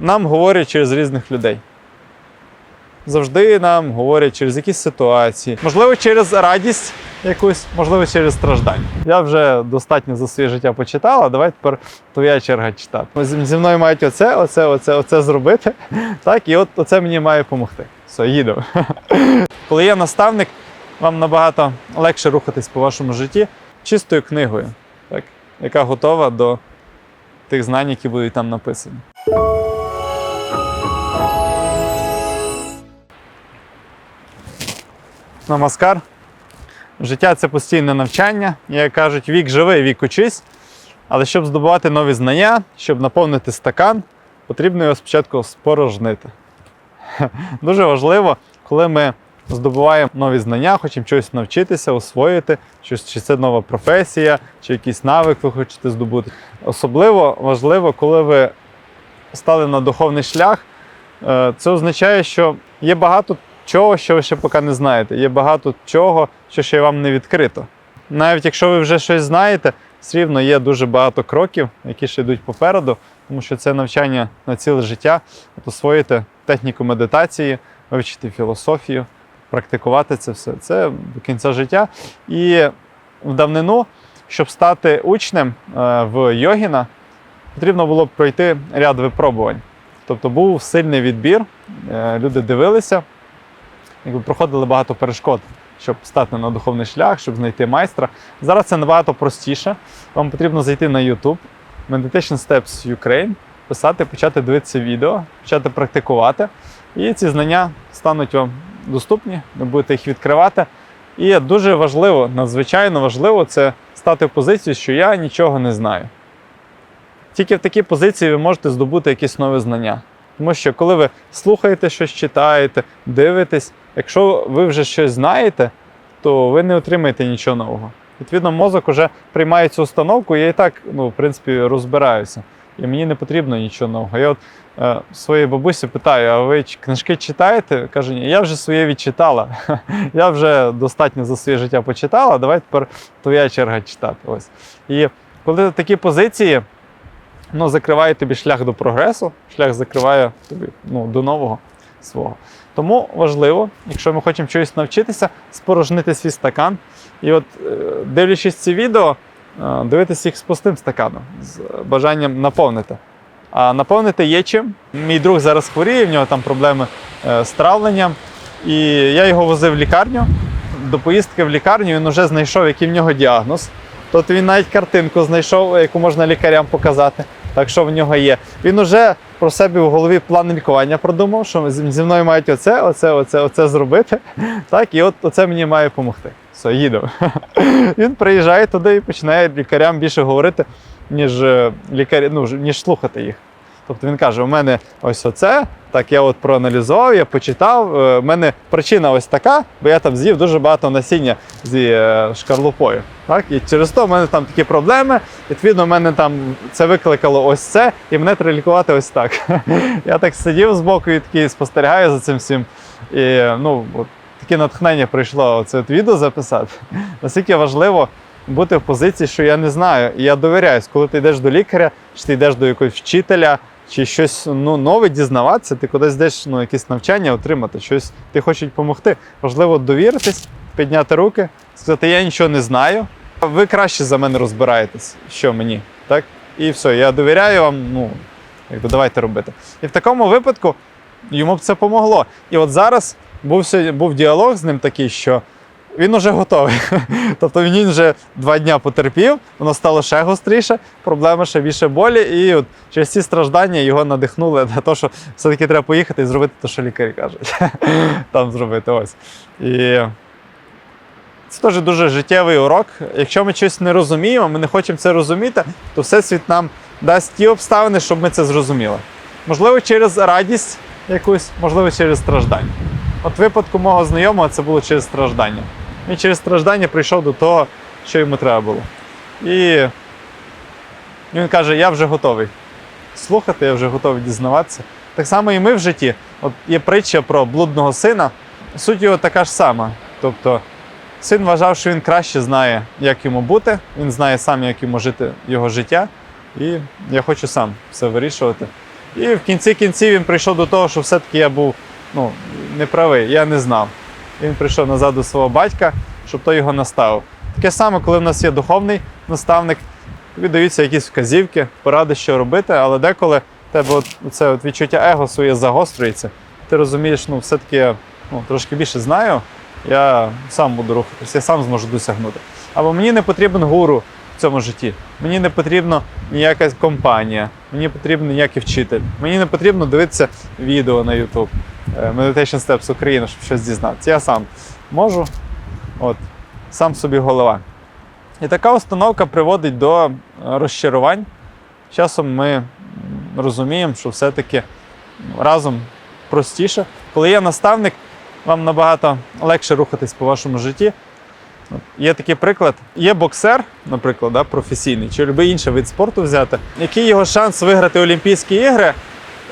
Нам говорять через різних людей. Завжди нам говорять через якісь ситуації. Можливо, через радість якусь, можливо, через страждання. Я вже достатньо за своє життя почитала. Давай тепер твоя черга читати. Зі мною мають оце, оце, оце, оце зробити. Так, і от оце мені має допомогти. Все, їдемо. Коли є наставник, вам набагато легше рухатись по вашому житті чистою книгою, так, яка готова до тих знань, які будуть там написані. Намаскар. Життя це постійне навчання. Як кажуть, вік живий, вік учись. Але щоб здобувати нові знання, щоб наповнити стакан, потрібно його спочатку спорожнити. Дуже важливо, коли ми здобуваємо нові знання, хочемо чогось навчитися, освоїти, щось, чи це нова професія, чи якийсь навик ви хочете здобути. Особливо важливо, коли ви стали на духовний шлях, е, це означає, що є багато чого, що ви ще поки не знаєте. Є багато чого, що ще вам не відкрито. Навіть якщо ви вже щось знаєте, все рівно є дуже багато кроків, які ще йдуть попереду, тому що це навчання на ціле життя, от освоїти техніку медитації, вивчити філософію, практикувати це все. Це до кінця життя. І в давнину, щоб стати учнем е, в йогіна, потрібно було пройти ряд випробувань. Тобто був сильний відбір, е, люди дивилися, якби проходили багато перешкод, щоб стати на духовний шлях, щоб знайти майстра. Зараз це набагато простіше. Вам потрібно зайти на YouTube, Meditation Steps Ukraine, писати, почати дивитися відео, почати практикувати. І ці знання стануть вам доступні, ви будете їх відкривати. І дуже важливо, надзвичайно важливо, це стати в позицію, що я нічого не знаю. Тільки в такій позиції ви можете здобути якісь нові знання. Тому що коли ви слухаєте щось, читаєте, дивитесь, якщо ви вже щось знаєте, то ви не отримаєте нічого нового. Відповідно, мозок вже приймає цю установку, я і так, ну, в принципі, розбираюся. І мені не потрібно нічого нового. Я от е, своїй бабусі питаю: а ви книжки читаєте? Каже, ні, я вже своє відчитала. я вже достатньо за своє життя почитала, давай тепер твоя черга читати. Ось. І коли такі позиції, ну, закриває тобі шлях до прогресу, шлях закриває тобі ну, до нового свого. Тому важливо, якщо ми хочемо чогось навчитися, спорожнити свій стакан. І от, е, дивлячись ці відео, е, дивитися їх з пустим стаканом, з бажанням наповнити. А наповнити є чим. Мій друг зараз хворіє, в нього там проблеми е, з травленням. І я його возив в лікарню. До поїздки в лікарню він вже знайшов, який в нього діагноз. Тобто він навіть картинку знайшов, яку можна лікарям показати. Так що в нього є. Він уже про себе в голові план лікування продумав, що зі мною мають оце, оце, оце, оце зробити. Так, і от оце мені має допомогти. Все, їду. Він приїжджає туди і починає лікарям більше говорити, ніж е, лікарі, ну, ніж слухати їх. Тобто він каже: у мене ось оце, так я от проаналізував, я почитав. е, У мене причина ось така, бо я там з'їв дуже багато насіння зі е, шкарлупою. Так? І через то в мене там такі проблеми. Відповідно, в мене там це викликало ось це, і мене треба лікувати ось так. Я так сидів збоку і такий спостерігаю за цим всім. І ну, от таке натхнення прийшло це відео записати. Наскільки важливо бути в позиції, що я не знаю, і я довіряюсь, коли ти йдеш до лікаря, чи ти йдеш до якогось вчителя, чи щось ну, нове дізнаватися, ти кудись йдеш ну, якесь навчання отримати, щось ти хочуть допомогти. Важливо довіритись, підняти руки, сказати, я нічого не знаю. Ви краще за мене розбираєтесь, що мені. Так? І все, я довіряю вам, ну, якби давайте робити. І в такому випадку йому б це помогло. І от зараз був, був діалог з ним такий, що він уже готовий. тобто він вже два дні потерпів, воно стало ще гостріше, проблема ще більше болі. І от через ці страждання його надихнули на те, що все-таки треба поїхати і зробити те, що лікарі кажуть. Там зробити ось. І це теж дуже життєвий урок. Якщо ми щось не розуміємо, ми не хочемо це розуміти, то Всесвіт нам дасть ті обставини, щоб ми це зрозуміли. Можливо, через радість якусь, можливо, через страждання. От випадку мого знайомого це було через страждання. Він через страждання прийшов до того, що йому треба було. І він каже: Я вже готовий слухати, я вже готовий дізнаватися. Так само і ми в житті. От є притча про блудного сина. Суть його така ж сама. Тобто, син вважав, що він краще знає, як йому бути, він знає сам, як йому жити його життя. І я хочу сам все вирішувати. І в кінці кінців він прийшов до того, що все-таки я був ну, неправий, я не знав. Він прийшов назад до свого батька, щоб той його наставив. Таке саме, коли в нас є духовний наставник, тобі даються якісь вказівки, поради, що робити, але деколи тебе от, це от відчуття его своє загострюється. Ти розумієш, ну, все-таки ну, трошки більше знаю, я сам буду рухатися, я сам зможу досягнути. Або мені не потрібен гуру в цьому житті. Мені не потрібна ніяка компанія, мені потрібен ніякий вчитель. Мені не потрібно дивитися відео на YouTube Meditation Steps Україна, щоб щось дізнатися. Я сам можу, от, сам собі голова. І така установка приводить до е, розчарувань. Часом ми розуміємо, що все-таки разом простіше. Коли є наставник, вам набагато легше рухатись по вашому житті. Є такий приклад. Є боксер, наприклад, да, професійний, чи будь-який інший вид спорту взяти. Який його шанс виграти Олімпійські ігри,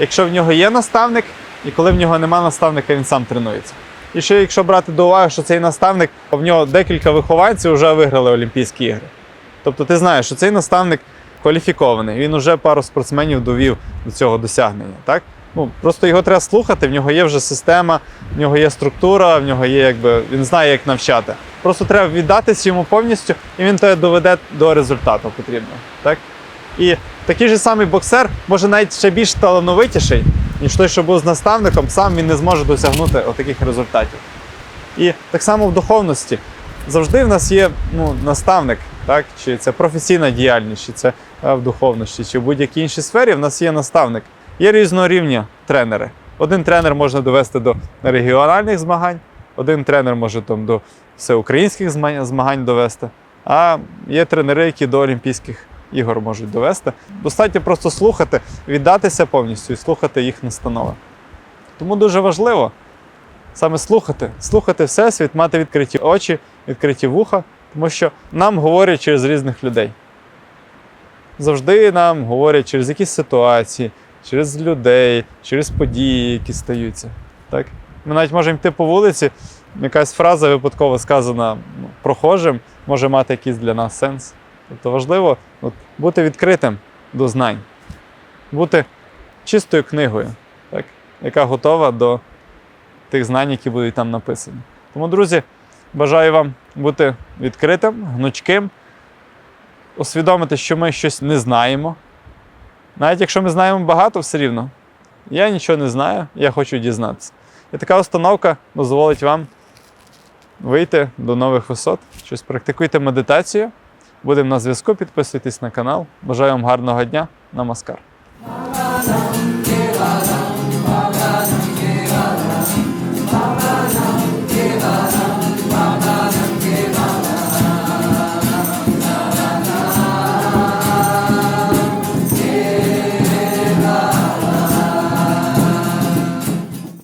якщо в нього є наставник, і коли в нього немає наставника, він сам тренується. І ще якщо брати до уваги, що цей наставник, в нього декілька вихованців вже виграли Олімпійські ігри. Тобто ти знаєш, що цей наставник кваліфікований, він вже пару спортсменів довів до цього досягнення. Так? Ну, просто його треба слухати, в нього є вже система, в нього є структура, в нього є, якби він знає, як навчати. Просто треба віддатися йому повністю, і він тебе доведе до результату потрібного. Так? І такий же самий боксер може навіть ще більш талановитіший, ніж той, що був з наставником, сам він не зможе досягнути отаких результатів. І так само в духовності. Завжди в нас є ну, наставник, так? чи це професійна діяльність, чи це е, в духовності, чи в будь-якій іншій сфері, в нас є наставник. Є різного рівня тренери. Один тренер можна довести до регіональних змагань, один тренер може там, до всеукраїнських змагань довести, а є тренери, які до Олімпійських ігор можуть довести. Достатньо просто слухати, віддатися повністю і слухати їх настанови. Тому дуже важливо саме слухати, слухати Всесвіт, мати відкриті очі, відкриті вуха, тому що нам говорять через різних людей. Завжди нам говорять через якісь ситуації, через людей, через події, які стаються. Так? Ми навіть можемо йти по вулиці, якась фраза випадково сказана ну, прохожим, може мати якийсь для нас сенс. Тобто важливо от, бути відкритим до знань, бути чистою книгою, так? яка готова до тих знань, які будуть там написані. Тому, друзі, бажаю вам бути відкритим, гнучким, усвідомити, що ми щось не знаємо. Навіть якщо ми знаємо багато, все рівно. Я нічого не знаю, я хочу дізнатися. І така установка дозволить вам вийти до нових висот. Щось практикуйте медитацію. Будемо на зв'язку, підписуйтесь на канал. Бажаю вам гарного дня. Намаскар.